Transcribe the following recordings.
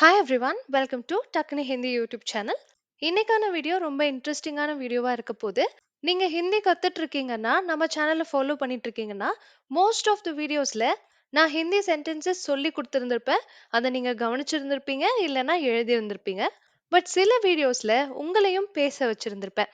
Hi everyone welcome to Dakhni Hindi YouTube channel இன்னைக்கான video ரொம்ப இன்ட்ரெஸ்டிங்கான வீடியோவாக இருக்க போது நீங்கள் ஹிந்தி கற்றுட்டு இருக்கீங்கன்னா நம்ம சேனலை ஃபாலோ பண்ணிட்டு இருக்கீங்கன்னா மோஸ்ட் ஆஃப் த வீடியோஸில் நான் ஹிந்தி சென்டென்சஸ் சொல்லி கொடுத்துருந்துருப்பேன். அதை நீங்கள் கவனிச்சிருந்திருப்பீங்க இல்லைன்னா எழுதியிருந்திருப்பீங்க. பட் சில வீடியோஸில் உங்களையும் பேச வச்சுருந்துருப்பேன்.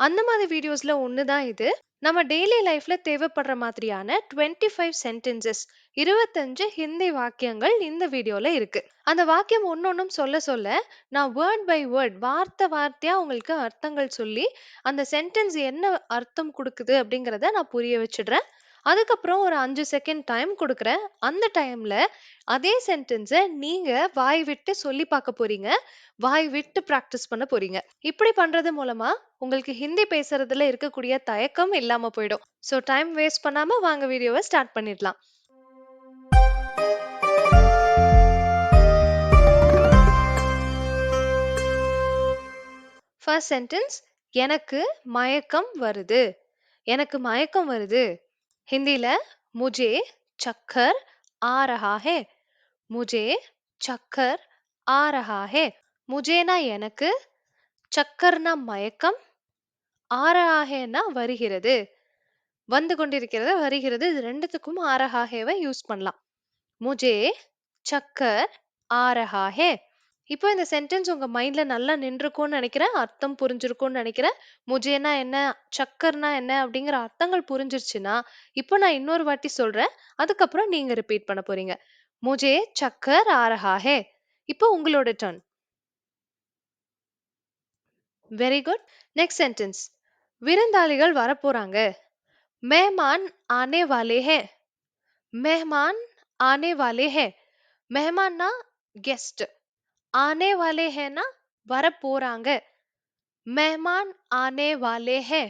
அந்த மாதிரி வீடியோஸில் ஒன்று தான் இது. நம்ம டெய்லி லைஃப்ல தேவைப்படுற மாதிரியான டுவெண்ட்டி ஃபைவ் சென்டென்சஸ் இருபத்தஞ்சு ஹிந்தி வாக்கியங்கள் இந்த வீடியோல இருக்கு. அந்த வாக்கியம் ஒன்னொன்னும் சொல்ல சொல்ல நான் வேர்ட் பை வேர்ட் வார்த்தை வார்த்தையா உங்களுக்கு அர்த்தங்கள் சொல்லி அந்த சென்டென்ஸ் என்ன அர்த்தம் கொடுக்குது அப்படிங்கிறத நான் புரிய வச்சிடுறேன். அதுக்கப்புறம் ஒரு அஞ்சு செகண்ட் டைம் கொடுக்குறேன். அந்த டைம்ல அதே சென்டென்ஸை நீங்க வாய் விட்டு சொல்லி பார்க்க போறீங்க. வாய் விட்டு ப்ராக்டிஸ் பண்ண போறீங்க. இப்படி பண்றது மூலமா உங்களுக்கு ஹிந்தி பேசுறதுல இருக்கக்கூடிய தயக்கம் இல்லாம போயிடும். ஸோ டைம் வேஸ்ட் பண்ணாம வாங்க வீடியோவை ஸ்டார்ட் பண்ணிடலாம். ஃபர்ஸ்ட் சென்டென்ஸ் எனக்கு மயக்கம் வருது. எனக்கு மயக்கம் வருது. ஹிந்தில முஜே சக்கர் ஆ ரஹா ஹே முஜே சக்கர் ஆ ரஹா ஹே முஜேனா எனக்கு சக்கர்னா மயக்கம் ஆரஹாஹேனா வருகிறது வந்து கொண்டிருக்கிறது வருகிறது இது ரெண்டுத்துக்கும் ஆரஹாஹேவை யூஸ் பண்ணலாம். முஜே சக்கர் ஆரஹாஹே இப்போ இந்த சென்டென்ஸ் உங்க மைண்ட்ல நல்லா நின்றுக்கும்னு நினைக்கிறேன் அர்த்தம் புரிஞ்சிருக்கும்னு நினைக்கிறேன். முஜேனா என்ன சக்கர்னா என்ன அப்படிங்கிற அர்த்தங்கள் புரிஞ்சிருச்சுன்னா இப்போ நான் இன்னொரு வாட்டி சொல்றேன். அதுக்கப்புறம் நீங்க ரிப்பீட் பண்ண போறீங்க. முஜே சக்கர் ஆரஹாஹே. இப்போ உங்களோட turn very good next sentence விருந்தாளிகள் வரப்போறாங்க. மெஹமான் ஆனே வாலே ஹே மெஹமான் ஆனே வாலே ஹே மெஹமான்னா கெஸ்ட் ஆனே வாலே ஹேனா வரப்போறாங்க மெஹமான் ஆனே வாலே ஹே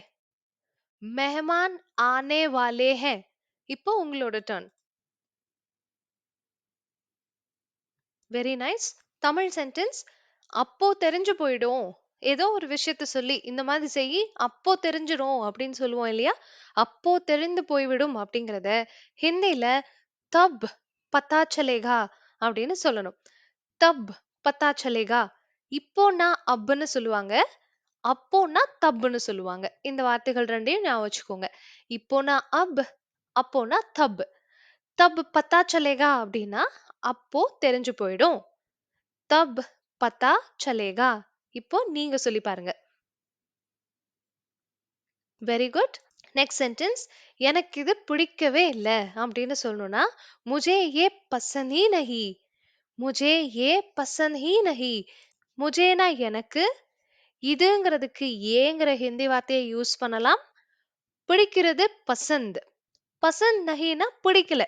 மெஹமான் ஆனே வாலே ஹே இப்போ உங்களோட turn very nice Tamil sentence அப்போ தெரிஞ்சு போயிடும். ஏதோ ஒரு விஷயத்த சொல்லி இந்த மாதிரி செய் அப்போ தெரிஞ்சிடும் அப்படின்னு சொல்லுவோம் இல்லையா? அப்போ தெரிந்து போய்விடும் அப்படிங்கறத ஹிந்தில தப் பத்தாச்சலேகா அப்படின்னு சொல்லணும். தப் பத்தா சலேகா இப்போனா அப்புன்னு சொல்லுவாங்க. அப்போனா தப்புன்னு சொல்லுவாங்க. இந்த வார்த்தைகள் ரெண்டையும் ஞாபகம் வச்சுக்கோங்க. இப்போனா அப் அப்போனா தப். தப் பத்தா சலேகா அப்படின்னா அப்போ தெரிஞ்சு போயிடும். தப் பத்தா சலேகா இப்போ நீங்க சொல்லி பாருங்க. வெரி குட் நெக்ஸ்ட் சென்டென்ஸ் எனக்கு இது பிடிக்கவே இல்லை அப்படின்னு சொல்லணும்னா முஜே ஏ பசனி நஹி முஜே ஏ பசந்த் ஹீ நஹி? முஜேனா எனக்கு? இதுங்கிறதுக்கு ஏங்கிற ஹிந்தி வார்த்தையை யூஸ் பண்ணலாம். பிடிக்கிறது பசந்த். பசந்த் நஹினா பிடிக்கல.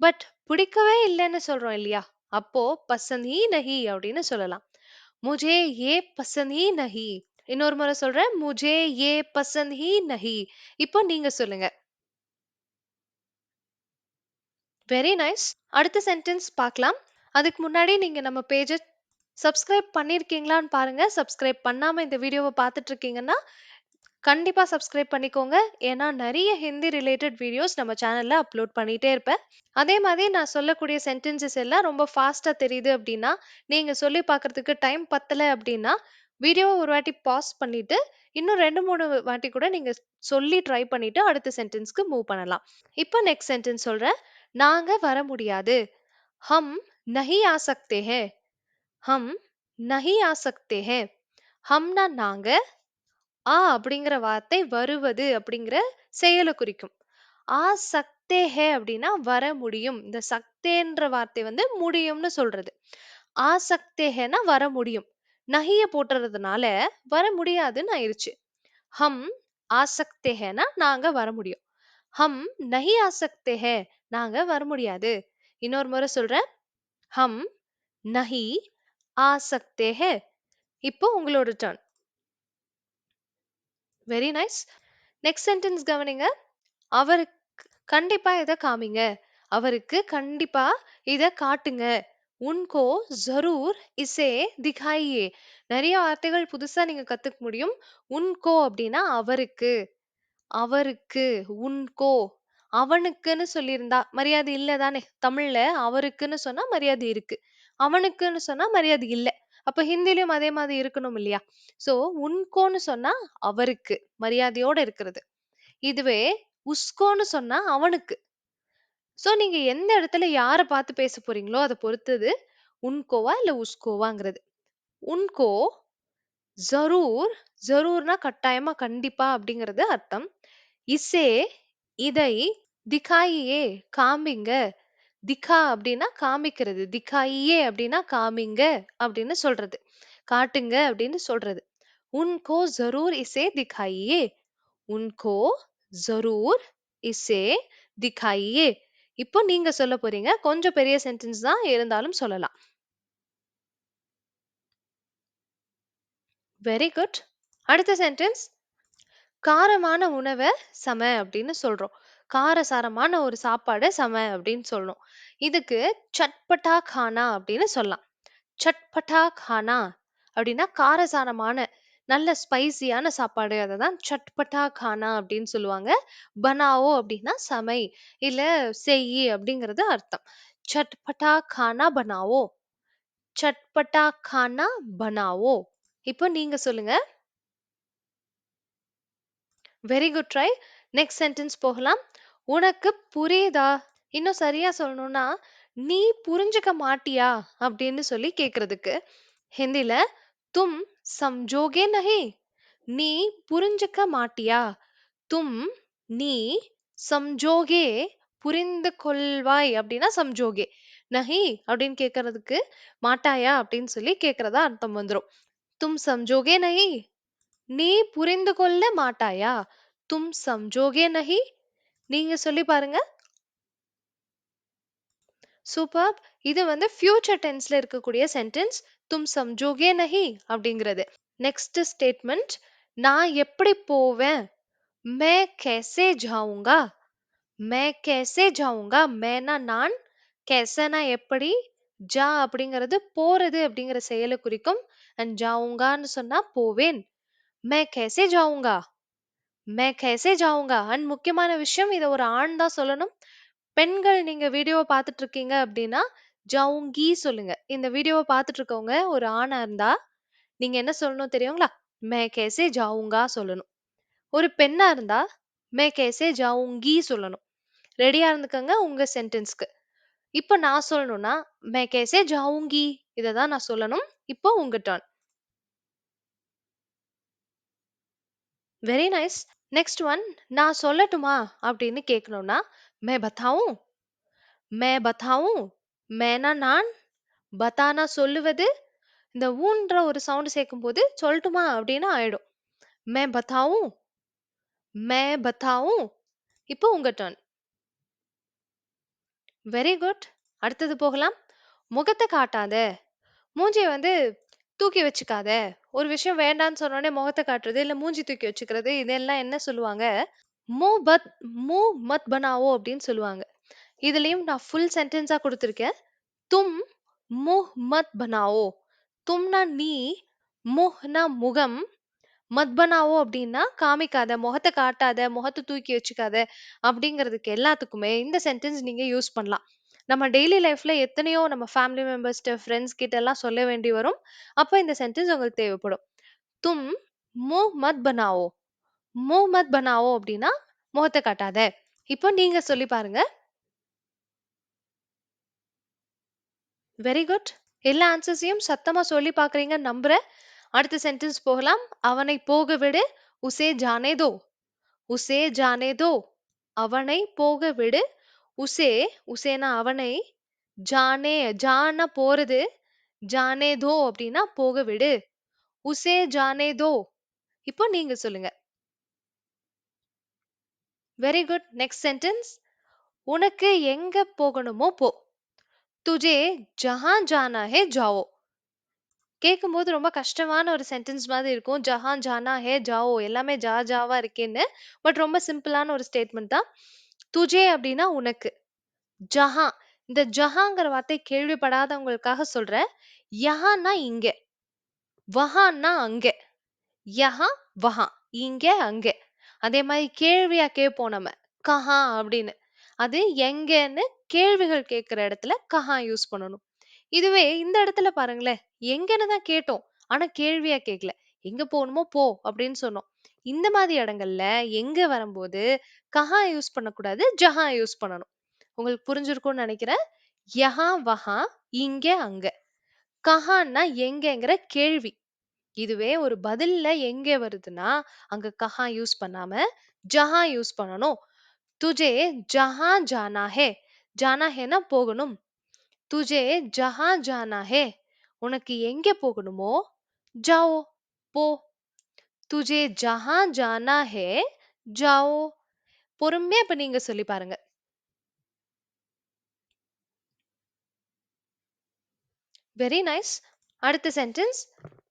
பட் பிடிக்கவே இல்லைன்னு சொல்றோம் இல்லையா? அப்போ பசந்த் ஹீ நஹி அப்படின்னு சொல்லலாம். முஜே ஏ பசந்த் ஹி நஹி? இன்னொரு முறை சொல்றேன். முஜே ஏ பசந்த் ஹீ நஹி? இப்போ நீங்க சொல்லுங்க. வெரி நைஸ் அடுத்த சென்டென்ஸ் பார்க்கலாம். அதுக்கு முன்னாடி நீங்க நம்ம பேஜை சப்ஸ்கிரைப் பண்ணியிருக்கீங்களான்னு பாருங்க. சப்ஸ்கிரைப் பண்ணாம இந்த வீடியோவை பார்த்துட்டு இருக்கீங்கன்னா கண்டிப்பா சப்ஸ்கிரைப் பண்ணிக்கோங்க. ஏன்னா நிறைய ஹிந்தி ரிலேட்டட் வீடியோஸ் நம்ம சேனல்ல அப்லோட் பண்ணிட்டே இருப்பேன். அதே மாதிரி நான் சொல்லக்கூடிய சென்டென்சஸ் எல்லாம் ரொம்ப ஃபாஸ்டா தெரியுது அப்படின்னா நீங்க சொல்லி பார்க்கறதுக்கு டைம் பத்தல அப்படின்னா வீடியோவை ஒரு வாட்டி பாஸ் பண்ணிட்டு இன்னும் ரெண்டு மூணு வாட்டி கூட நீங்க சொல்லி ட்ரை பண்ணிட்டு அடுத்த சென்டென்ஸ்க்கு மூவ் பண்ணலாம். இப்போ நெக்ஸ்ட் சென்டென்ஸ் சொல்றேன். நாங்க வர முடியாது. ஹம் நஹி आ सकते हैं। ஹம் நஹி ஆ சக்தே ஹே ஹம்னா நாங்க ஆ அப்படிங்கிற வார்த்தை வருவது அப்படிங்கிற செயலை குறிக்கும். ஆ சக்தே ஹே அப்படின்னா வர முடியும். இந்த சக்தேன்ற வார்த்தை வந்து முடியும்னு சொல்றது. ஆ சக்தே ஹேனா வர முடியும். நகிய போட்டுறதுனால வர முடியாதுன்னு ஆயிருச்சு. ஹம் ஆசக்தே ஹேனா நாங்க வர முடியும். ஹம் நஹி சக்தே ஹே நாங்க வர முடியாது. இன்னொரு முறை சொல்றேன். ஹம் நஹி ஆசக்தே ஹே இப்போ உங்களோட turn very nice next sentence கவனிங்க. அவருக்கு கண்டிப்பா இதை காமிங்க. அவருக்கு கண்டிப்பா இதை காட்டுங்க. உன்கோ ஜரூர் இசே திகாயே நிறைய வார்த்தைகள் புதுசா நீங்க கத்துக்க முடியும். உன்கோ அப்படின்னா அவருக்கு. அவருக்கு உன்கோ அவனுக்குன்னு சொல்லியிருந்தா மரியாதை இல்ல தானே தமிழ்ல அவருக்குன்னு சொன்னா மரியாதை இருக்கு அவனுக்குன்னு சொன்னா மரியாதை இல்ல. அப்ப ஹிந்திலயும் அதே மாதிரி இருக்கணும் இல்லையா? சோ உன்கோன்னு சொன்னா அவருக்கு மரியாதையோட இருக்கிறது. இதுவே உஸ்கோன்னு சொன்னா அவனுக்கு. சோ நீங்க எந்த இடத்துல யார பார்த்து பேச போறீங்களோ அதை பொறுத்தது உன்கோவா இல்ல உஸ்கோவாங்கிறது. உன்கோ ஜரூர் ஜரூர்னா கட்டாயமா கண்டிப்பா அப்படிங்கிறது அர்த்தம். இசே இதை திகாயியே காமிங்க. திகா அப்படின்னா காமிக்கிறது. திகாயியே அப்படின்னா காமிங்க அப்படின்னு சொல்றது. காட்டுங்க அப்படின்னு சொல்றது. உன்கோ ஜரூர் இசே திகாயியே உன்கோ ஜரூர் இசே திகாயியே இப்போ நீங்க சொல்ல போறீங்க. கொஞ்சம் பெரிய சென்டென்ஸ் தான் இருந்தாலும் சொல்லலாம். வெரி குட் அடுத்த சென்டென்ஸ் காரமான உணவை சம அப்படின்னு சொல்றோம். காரசாரமான ஒரு சாப்பாடு சம அப்படின்னு சொல்லணும் இதுக்கு சட்பட்டா கானா அப்படின்னு சொல்லலாம். சட்பட்டா கானா அப்படின்னா காரசாரமான நல்ல ஸ்பைசியான சாப்பாடு. அதை தான் சட்பட்டா கானா அப்படின்னு சொல்லுவாங்க. பனாவோ அப்படின்னா சமை இல்ல செய் அப்படிங்கிறது அர்த்தம். சட்பட்டா கானா பனாவோ? சட்பட்டா கானா பனாவோ? இப்போ நீங்க சொல்லுங்க. Very good try next sentence போகலாம். உனக்கு புரியுதா? இன்னும் சரியா சொல்லணும்னா நீ புரிஞ்சுக்க மாட்டியா? அப்படின்னு சொல்லி கேக்குறதுக்கு. ஹிந்தில தும் சம்ஜோகே நஹி நீ புரிஞ்சுக்க மாட்டியா? தும் நீ சம்ஜோகே புரிந்து கொள்வாய் அப்படின்னா சம்ஜோகே நஹி அப்படின்னு கேக்குறதுக்கு மாட்டாயா? அப்படின்னு சொல்லி கேக்குறதா அர்த்தம் வந்துரும். தும் சம்ஜோகே நஹி நீ புரிந்து கொள்ள மாட்டாயா? தும் சம்ஜோகே நஹி நீங்க சொல்லி பாருங்க. சூப்பர் இது வந்து ஃபியூச்சர் டென்ஸ்ல இருக்கக்கூடிய சென்டென்ஸ் தும் சம்ஜோகே நஹி அப்படிங்கிறது. நெக்ஸ்ட் ஸ்டேட்மெண்ட் நான் எப்படி போவேன்? மே கேசே ஜாவுங்கா? மே கேசே ஜாவுங்கா? மேனா நான்? கேசனா எப்படி? ஜா அப்படிங்கிறது போறது அப்படிங்கிற செயலை குறிக்கும். அண்ட் ஜாவுங்கான்னு சொன்னா போவேன். மே கேசே ஜாவுங்கா? மே கேசே ஜாவுங்கா அண்ட் முக்கியமான விஷயம் இதை ஒரு ஆண் தான் சொல்லணும். பெண்கள் நீங்க வீடியோவை பார்த்துட்டு இருக்கீங்க அப்படின்னா ஜவுங்கி சொல்லுங்க. இந்த வீடியோவை பார்த்துட்டு இருக்கவங்க ஒரு ஆணா இருந்தா நீங்க என்ன சொல்லணும் தெரியுங்களா? மே கேசே ஜாவுங்கா சொல்லணும். ஒரு பெண்ணா இருந்தா மே கேசே ஜாவுங்கி சொல்லணும். ரெடியா இருந்துக்கங்க உங்க சென்டென்ஸ்க்கு. இப்போ நான் சொல்லணும்னா மே கேசே ஜாவுங்கி இதை தான் நான் சொல்லணும். இப்போ உங்க turn. Very nice. Next one நான் சொல்லட்டுமா? அப்படின்னு கேட்கணும்னா மே பத்தாவும்? மே பத்தாவும். மேனா நான்? பத்தானா சொல்லுவது? இந்த ஊன்ற ஒரு சவுண்டு சேர்க்கும் போது சொல்லட்டுமா? அப்படின்னு ஆயிடும். மே பத்தாவும்? மே பத்தாவும்? இப்போ உங்க டர்ன் வெரி குட் அடுத்தது போகலாம். முகத்தை காட்டாத. மூஞ்சியை வந்து தூக்கி வச்சுக்காத. ஒரு விஷயம் வேண்டான்னு சொன்னோடனே முகத்தை காட்டுறது இல்ல மூஞ்சி தூக்கி வச்சுக்கிறது இதெல்லாம் என்ன சொல்லுவாங்க? மூ பத் மூ மத் பனாவோ அப்படின்னு சொல்லுவாங்க. இதுலயும் நான் ஃபுல் சென்டென்ஸா கொடுத்துருக்கேன். தும் முஹ் மத் பனாவோ. தும்னா நீ முஹ்னா முகம். மத் பனாவோ அப்படின்னா காமிக்காத முகத்தை காட்டாத முகத்தை தூக்கி வச்சுக்காத அப்படிங்கிறதுக்கு எல்லாத்துக்குமே இந்த சென்டென்ஸ் நீங்க யூஸ் பண்ணலாம். நம்ம டெய்லி லைஃப்ல எத்தனையோ நம்ம ஃபேமிலி மெம்பர்ஸ்கிட்ட ஃப்ரெண்ட்ஸ் கிட்ட எல்லாம் சொல்ல வேண்டி வரும். அப்போ இந்த சென்டென்ஸ் உங்களுக்கு தேவைப்படும். தும் மு மத் பனாவோ. மு மத் பனாவோ அப்படின்னா முகத்தை காட்டாத. இப்போ நீங்க சொல்லி பாருங்க. வெரி குட் எல்லா ஆன்சர்ஸையும் சத்தமா சொல்லி பாக்குறீங்க நம்புறேன் அடுத்த சென்டென்ஸ் போகலாம். அவனை போக விடு உசே ஜானேதோ உசே ஜானேதோ அவனை போக விடு உசே உசேனா அவனை ஜானே ஜானா போறது ஜானே தோ அப்படின்னா போக விடு. உசே ஜானே தோ. இப்போ நீங்க சொல்லுங்க. வெரி குட் நெக்ஸ்ட் சென்டென்ஸ் உனக்கு எங்க போகணுமோ போ. துஜே ஜஹான் ஜானா ஹே ஜாவோ. கேட்கும்போது ரொம்ப கஷ்டமான ஒரு சென்டென்ஸ் மாதிரி இருக்கும். ஜஹான் ஜானா ஹே ஜாவோ. எல்லாமே ஜா ஜாவா இருக்கேன்னு. பட் ரொம்ப சிம்பிளான ஒரு ஸ்டேட்மெண்ட் தான். துஜே அப்படின்னா உனக்கு. ஜஹா இந்த ஜஹாங்கிற வார்த்தை கேள்விப்படாதவங்களுக்காக சொல்றேன் யஹான்னா இங்க வஹான்னா அங்க யஹா வஹா இங்க அங்க. அதே மாதிரி கேள்வியா கேட்போம் நம்ம கஹா அப்படின்னு. அது எங்கன்னு கேள்விகள் கேட்கிற இடத்துல கஹா யூஸ் பண்ணணும். இதுவே இந்த இடத்துல பாருங்களேன் எங்கன்னு தான் கேட்டோம் ஆனா கேள்வியா கேட்கல. எங்க போகணுமோ போ அப்படின்னு சொன்னோம். இந்த மாதிரி இடங்கள்ல எங்க வரும்போது கஹா யூஸ் பண்ணக்கூடாது ஜஹா யூஸ் பண்ணணும். உங்களுக்கு புரிஞ்சிருக்கும்னு நினைக்கிறேன். யஹா வஹா இங்க அங்க. கஹான்னா எங்கங்கிற கேள்வி. இதுவே ஒரு பதில்ல எங்க வருதுன்னா அங்க கஹா யூஸ் பண்ணாம ஜஹா யூஸ் பண்ணணும். துஜே ஜஹா ஜானா ஹே ஜானா ஹேனா போகணும். துஜே ஜஹா ஜானா ஹே உனக்கு எங்க போகணுமோ ஜாவோ போ. துஜே ஜஹா ஜானா ஹே ஜாவோ பொறுமையா இப்ப நீங்க சொல்லி பாருங்க. வெரி நைஸ் அடுத்த சென்டென்ஸ்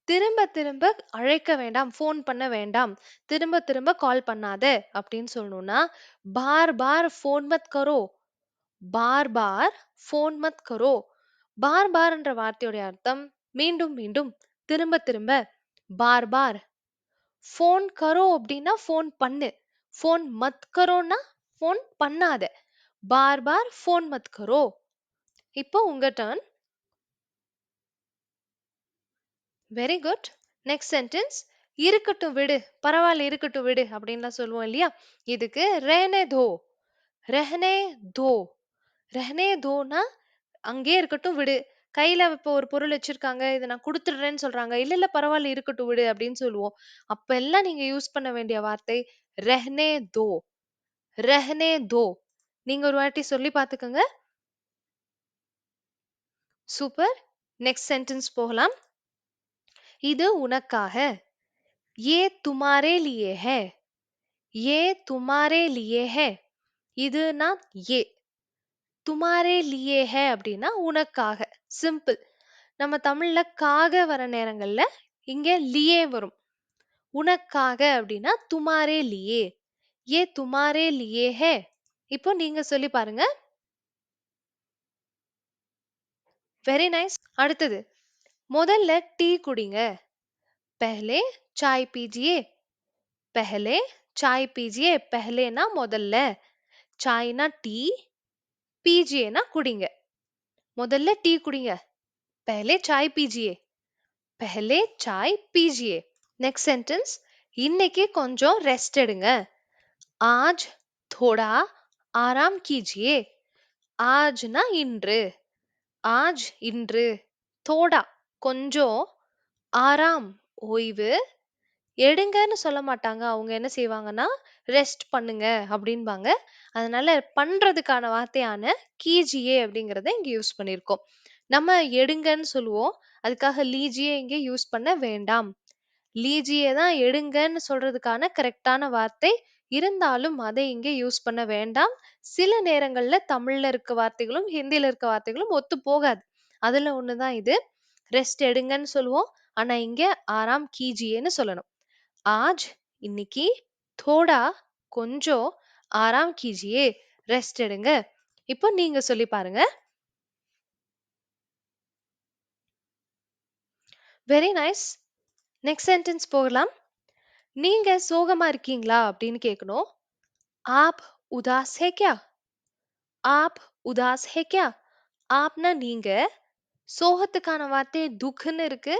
திரும்ப திரும்ப அழைக்க வேண்டாம் ஃபோன் பண்ண வேண்டாம். திரும்ப திரும்ப கால் பண்ணாத அப்படின்னு சொல்லணும்னா பார் பார் ஃபோன் மத் கரோ பார் பார் ஃபோன் மத் கரோ பார் பார்ன்ற வார்த்தையுடைய அர்த்தம் மீண்டும் மீண்டும் திரும்ப திரும்ப பார் பார் ஃபோன் கரோ அப்படின்னா ஃபோன் பண்ணு. ஃபோன் மத் கரோன்னா ஃபோன் பண்ணாத. பார் பார் ஃபோன் மத் கரோ இப்போ உங்க turn very good next sentence இருக்கட்டும் விடு. பரவாயில்ல இருக்கட்டும் விடு அப்படின்லாம் சொல்லுவோம் இல்லையா? இதுக்கு ரெஹனே தோ. ரெஹனே தோ. ரெஹனே தோனா அங்கேயே இருக்கட்டும் விடு. கையில இப்போ ஒரு பொருள் வச்சிருக்காங்க இதை நான் கொடுத்துடுறேன்னு சொல்றாங்க இல்ல இல்ல பரவாயில்ல இருக்கட்டும் விடு அப்படின்னு சொல்லுவோம் அப்ப எல்லாம் நீங்க யூஸ் பண்ண வேண்டிய வார்த்தை ரெஹனே தோ ரெஹனே தோ நீங்க ஒரு வாட்டி சொல்லி பாத்துக்கோங்க சூப்பர் நெக்ஸ்ட் சென்டென்ஸ் போகலாம் இது உனக்காக ये तुम्हारे लिए है ये तुम्हारे लिए है இதுனா ஏ துமாரே லியே ஹே அப்படின்னா உனக்காக சிம்பிள் நம்ம தமிழ்ல காக வர நேரங்கள்ல இங்க லியே வரும். உனக்காக அப்படின்னா துமாரே லியே ஏ துமாரே லியே ஹே இப்போ நீங்க சொல்லி பாருங்க. வெரி நைஸ் அடுத்தது. முதல்ல டீ குடிங்க. பெஹலே சாய் பீஜியே பெஹலே சாய் பீஜியே பெஹலேனா முதல்ல. சாய்னா டீ பீஜியேனா குடிங்க முதல்ல டீ குடிங்க पहले चाय पीजिए पहले चाय पीजिए நெக்ஸ்ட் சென்டென்ஸ் இன்னைக்கு கொஞ்சம் ரெஸ்ட் எடுங்க आज थोड़ा आराम कीजिए ஆஜ்னா இன்று ஆஜ் இன்று தோடா கொஞ்சம் ஆராம் ஓய்வு எடுங்கன்னு சொல்ல மாட்டாங்க. அவங்க என்ன செய்வாங்கன்னா ரெஸ்ட் பண்ணுங்க அப்படின்பாங்க அதனால பண்றதுக்கான வார்த்தையான கீஜியே அப்படிங்கிறத இங்க யூஸ் பண்ணியிருக்கோம். நம்ம எடுங்கன்னு சொல்லுவோம். அதுக்காக லீஜியே இங்க யூஸ் பண்ண வேண்டாம். லீஜியே தான் எடுங்கன்னு சொல்றதுக்கான கரெக்டான வார்த்தை. இருந்தாலும் அதை இங்கே யூஸ் பண்ண வேண்டாம். சில நேரங்கள்ல தமிழ்ல இருக்க வார்த்தைகளும் ஹிந்தில இருக்க வார்த்தைகளும் ஒத்து போகாது. அதுல ஒண்ணுதான் இது. ரெஸ்ட் எடுங்கன்னு சொல்லுவோம். ஆனா இங்க ஆராம் கீஜியேன்னு சொல்லணும். ஆஜ் இன்னைக்கு தோடா கொஞ்சம் ஆராம் கீஜியே ரெஸ்ட் எடுங்க. இப்போ நீங்க சொல்லி பாருங்க. வெரி நைஸ் நெக்ஸ்ட் சென்டென்ஸ் போகலாம். நீங்க சோகமா இருக்கீங்களா அப்படின்னு கேட்கணும் ஆப் உதாஸ் ஹே கியா? ஆப் உதாஸ் ஹே கியா? ஆப்னா நீங்க. சோகத்துக்கான வார்த்தை துக்குன்னு இருக்கு.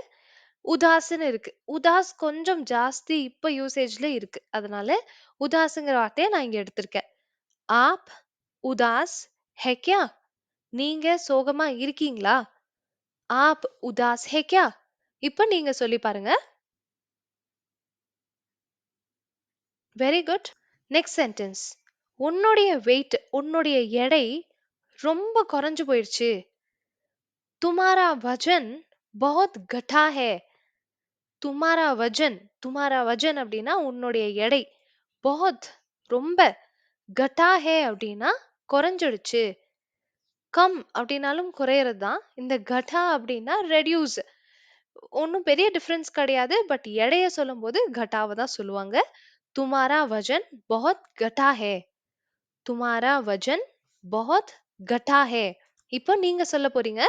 உதாஸ்ன்னு இருக்கு. உதாஸ் கொஞ்சம் ஜாஸ்தி இப்ப யூசேஜ்ல இருக்கு. அதனால உதாஸ்ங்கிற வார்த்தையை நான் இங்க எடுத்திருக்கேன். ஆப் உதாஸ் ஹே நீங்க சோகமா இருக்கீங்களா? ஆப் உதாஸ் ஹே இப்ப நீங்க சொல்லி பாருங்க. வெரி குட் நெக்ஸ்ட் சென்டென்ஸ் உன்னுடைய வெயிட் உன்னுடைய எடை ரொம்ப குறைஞ்சு போயிடுச்சு. துமாரா வஜன் பஹுத் கட்டா ஹே. துமாரா வஜன் துமாரா வஜன் அப்படின்னா உன்னுடைய எடை. போத் ரொம்ப கட்டா ஹே அப்படின்னா குறைஞ்சிடுச்சு. கம் அப்படின்னாலும் குறையிறது தான் இந்த கட்டா அப்படின்னா ரெடியூஸ். ஒன்றும் பெரிய டிஃப்ரென்ஸ் கிடையாது. பட் எடையை சொல்லும்போது கட்டாவை தான் சொல்லுவாங்க. துமாரா வஜன் போத் கட்டா ஹே. துமாரா வஜன் போத் கட்டா ஹே. இப்போ நீங்க சொல்ல போறீங்க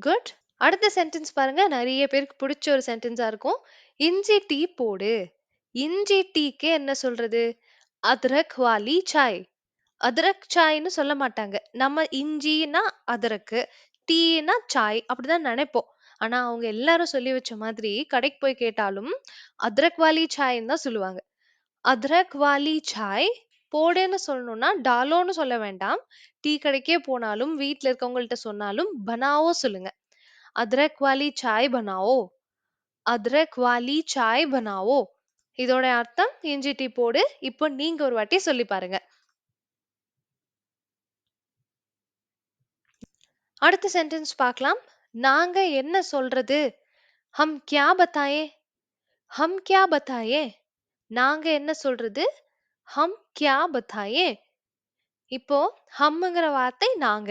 குட். அடுத்த சென்டென்ஸ் பாருங்க. நிறைய பேருக்கு பிடிச்ச ஒரு சென்டென்ஸா இருக்கும். இஞ்சி டீ போடு. இஞ்சி டீக்கு என்ன சொல்றது? அத்ரக் வாலி சாய். அதரக் சாய்ன்னு சொல்ல மாட்டாங்க. நம்ம இஞ்சின்னா அதரக்கு, டீனா சாய். அப்படிதான் நினைப்போம். ஆனா அவங்க எல்லாரும் சொல்லி வச்ச மாதிரி கடைக்கு போய் கேட்டாலும், அத்ரக் வாலி சாய்ன்னு தான் சொல்லுவாங்க. அத்ரக் வாலி சாய் போடுன்னு சொல்லணும்னா டாலோன்னு சொல்ல வேண்டாம். டீ கடைக்கே போனாலும், வீட்டில் இருக்கவங்கள்ட்ட சொன்னாலும் பனாவோ சொல்லுங்க. அத்ரக் வாலி சாய் பனாவோ. அத்ரக் வாலி சாய் பனாவோ. இதோட அர்த்தம் இஞ்சி டீ போடு. இப்போ நீங்க ஒரு வாட்டி சொல்லி பாருங்க. அடுத்த சென்டென்ஸ் பார்க்கலாம். நாங்க என்ன சொல்றது? ஹம் கியா பத்தாயே ஹம் கியா பத்தாயே நாங்க என்ன சொல்றது? ஹம் கியா பத்தாயே இப்போ ஹம்ங்கிற வார்த்தை நாங்க.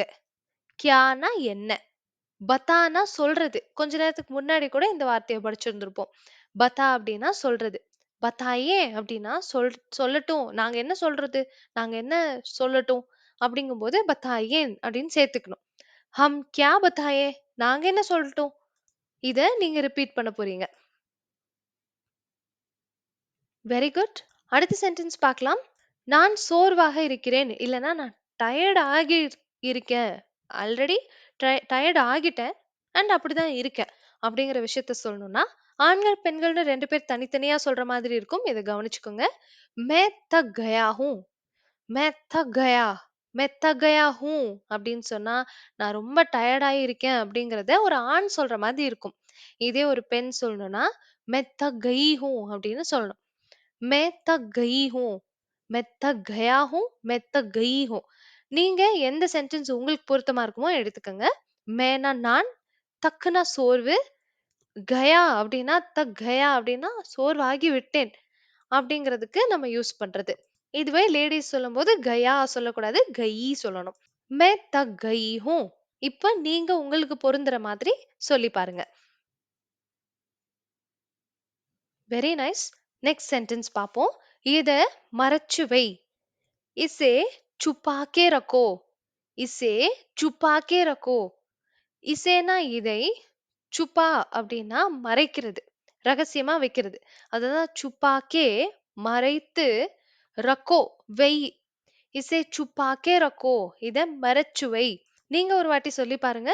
கியானா என்ன? பத்தானா சொல்றது. கொஞ்ச நேரத்துக்கு முன்னாடி கூட இந்த வார்த்தையை படிச்சிருந்திருப்போம். பத்தா அப்படின்னா சொல்றது. பத்தாயே அப்படின்னா சொல் சொல்லட்டும். நாங்க என்ன சொல்றது? நாங்க என்ன சொல்லட்டும்? அப்படிங்கும்போது பதாயேன் அப்படின்னு சேர்த்துக்கணும். ஹம் கியா பத்தாயே நாங்க என்ன சொல்லட்டும்? இத நீங்க ரிப்பீட் பண்ண போறீங்க. Very good. அடுத்த சென்டென்ஸ் பார்க்கலாம். நான் சோர்வாக இருக்கிறேன். இல்லைன்னா நான் டயர்ட் ஆகி இருக்கேன். ஆல்ரெடி டயர்ட் ஆகிட்டேன். அண்ட் அப்படிதான் இருக்கேன். அப்படிங்கிற விஷயத்த சொல்லணும்னா, ஆண்கள், பெண்கள்னு ரெண்டு பேர் தனித்தனியா சொல்ற மாதிரி இருக்கும். இதை கவனிச்சுக்கோங்க. மே தக் கயா மே தக் கயா. மே தக் கயா ஹூ அப்படின்னு சொன்னா, நான் ரொம்ப டயர்டாகி இருக்கேன் அப்படிங்கிறத ஒரு ஆண் சொல்ற மாதிரி இருக்கும். இதே ஒரு பெண் சொல்லணும்னா, மெத்த கை ஹூ அப்படின்னு சொல்லணும். மே தக் கயி ஹூம். மே தக் கயா ஹூம். மே தக் கயி ஹூம். நீங்க எந்த சென்டென்ஸ் உங்களுக்கு பொருத்தமா இருக்குமோ எடுத்துக்கங்க. மேனா நான், தக்குனா சோர்வு, கயா அப்படின்னா தக் கயா அப்படின்னா சோர்வாகி விட்டேன். அப்படிங்கிறதுக்கு நம்ம யூஸ் பண்றது. இதுவே லேடீஸ் சொல்லும்போது கயா சொல்லக்கூடாது. கயி சொல்லணும். மே தக் கயி ஹூம். இப்ப நீங்க உங்களுக்கு பொருந்துற மாதிரி சொல்லி பாருங்க. Very nice. நெக்ஸ்ட் சென்டென்ஸ் பார்ப்போம். இத மறைச்சு வை. இசே சுப்பாக்கே ரக்கோ. இசே சுப்பாக்கே ரக்கோ. இசேனா இதை, சுப்பா அப்படின்னா மறைக்கிறது. ரகசியமா வைக்கிறது. அதுதான் சுப்பாக்கே மறைத்து, ரக்கோ வெய் இசை சுப்பாக்கே ரக்கோ. இத மறைச்சு வை. நீங்க ஒரு வாட்டி சொல்லி பாருங்க.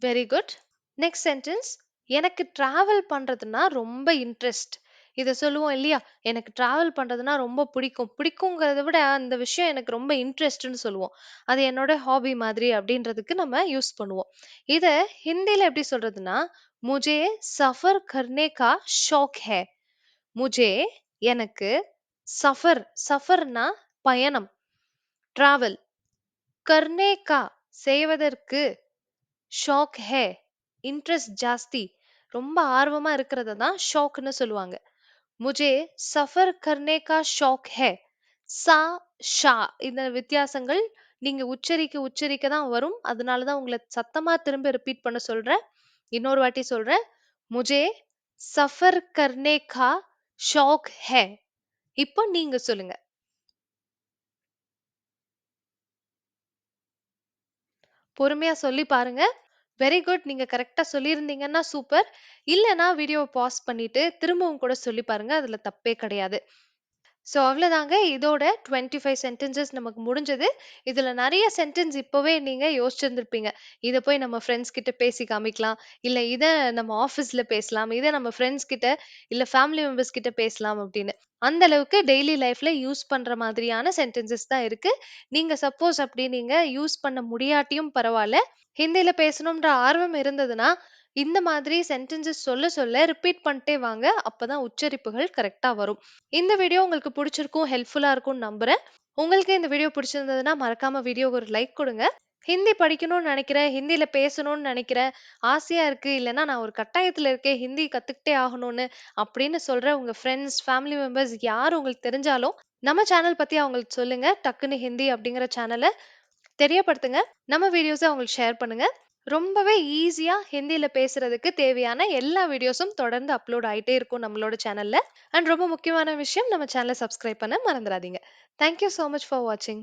Very good. Next sentence. எனக்கு ட்ராவல் பண்றதுன்னா ரொம்ப இன்ட்ரெஸ்ட். இதை சொல்லுவோம் இல்லையா? எனக்கு ட்ராவல் பண்ணுறதுனா ரொம்ப பிடிக்கும். பிடிக்குங்கிறத விட, அந்த விஷயம் எனக்கு ரொம்ப இன்ட்ரெஸ்ட்ன்னு சொல்லுவோம். அது என்னோட ஹாபி மாதிரி அப்படின்றதுக்கு நம்ம யூஸ் பண்ணுவோம். இதை ஹிந்தியில் எப்படி சொல்றதுன்னா, "முஜே சஃபர் கர்னே கா ஷௌக் ஹை." முஜே எனக்கு சஃபர் சஃபர்னா பயணம். ட்ராவல் கர்னே கா செய்வதற்கு ஷாக் ஹே இன்ட்ரெஸ்ட் ஜாஸ்தி. ரொம்ப ஆர்வமா இருக்கிறத தான் ஷாக்னு சொல்லுவாங்க. முஜே சஃபர் கர்னே கா ஷௌக் ஹே? சா ஷா. இந்த வித்தியாசங்கள் நீங்க உச்சரிக்க உச்சரிக்க தான் வரும். அதனால உங்களை சத்தமா திரும்ப ரிப்பீட் பண்ண சொல்றேன். இன்னொரு வாட்டி சொல்றேன். முஜே சஃபர் கர்னே கா ஷாக் ஹே? இப்போ நீங்க சொல்லுங்க. பொறுமையா சொல்லி பாருங்க. Very good. நீங்க கரெக்ட்டா சொல்லியிருந்தீங்கன்னா சூப்பர். இல்லன்னா வீடியோவ பாஸ் பண்ணிட்டு திரும்பவும் கூட சொல்லி பாருங்க. அதுல தப்பே கிடையாது. ஸோ அவ்வளோதாங்க. இதோட 25 சென்டென்சஸ் நமக்கு முடிஞ்சது. இதுல நெறைய சென்டென்ஸ் இப்பவே நீங்க யோசிச்சிருந்திருப்பீங்க. இத போய் நம்ம ஃப்ரெண்ட்ஸ் கிட்ட பேசி காமிக்கலாம். இல்ல இத நம்ம ஆஃபீஸ்ல பேசலாம். இத நம்ம ஃப்ரெண்ட்ஸ் கிட்ட, இல்ல ஃபேமிலி மெம்பர்ஸ் கிட்ட பேசலாம் அப்படின்னு. அந்த அளவுக்கு டெய்லி லைஃப்ல யூஸ் பண்ற மாதிரியான சென்டென்சஸ் தான் இருக்கு. நீங்க சப்போஸ் அப்படி நீங்க யூஸ் பண்ண முடியாட்டியும் பரவால்ல. ஹிந்தில பேசணும்ன்ற ஆர்வம் இருந்ததுன்னா, இந்த மாதிரி சென்டென்சஸ் சொல்ல சொல்ல ரிப்பீட் பண்ணிட்டே வாங்க. அப்பதான் உச்சரிப்புகள் கரெக்ட்டா வரும். இந்த வீடியோ உங்களுக்கு பிடிச்சிருக்கும், ஹெல்ப்ஃபுல்லா இருக்கும்னு நம்புறேன். உங்களுக்கு இந்த வீடியோ பிடிச்சிருந்ததுன்னா மறக்காம வீடியோக்கு ஒரு லைக் கொடுங்க. ஹிந்தி படிக்கணும்னு நினைக்கிறேன் ஹிந்தியில பேசணும்னு நினைக்கிறேன் ஆசையா இருக்கு, இல்லனா நான் ஒரு கட்டாயத்துல இருக்கேன், ஹிந்தி கத்துக்கிட்டே ஆகணும்னு அப்படின்னு சொல்ற உங்க ஃப்ரெண்ட்ஸ், ஃபேமிலி மெம்பர்ஸ் யார் உங்களுக்கு தெரிஞ்சாலும், நம்ம சேனல் பத்தி அவங்களுக்கு சொல்லுங்க. டக்குனு ஹிந்தி அப்படிங்கிற சேனல தெரியப்படுத்துங்க. நம்ம வீடியோஸ அவங்களுக்கு ஷேர் பண்ணுங்க. ரொம்பவே ஈஸியா ஹிந்தில பேசுறதுக்கு தேவையான எல்லா வீடியோஸும் தொடர்ந்து அப்லோட் ஆயிட்டே இருக்கும் நம்மளோட சேனல்ல. அண்ட் ரொம்ப முக்கியமான விஷயம் நம்ம சேனல சப்ஸ்கிரைப் பண்ண மறந்துறாதீங்க. Thank you so much for வாட்சிங்.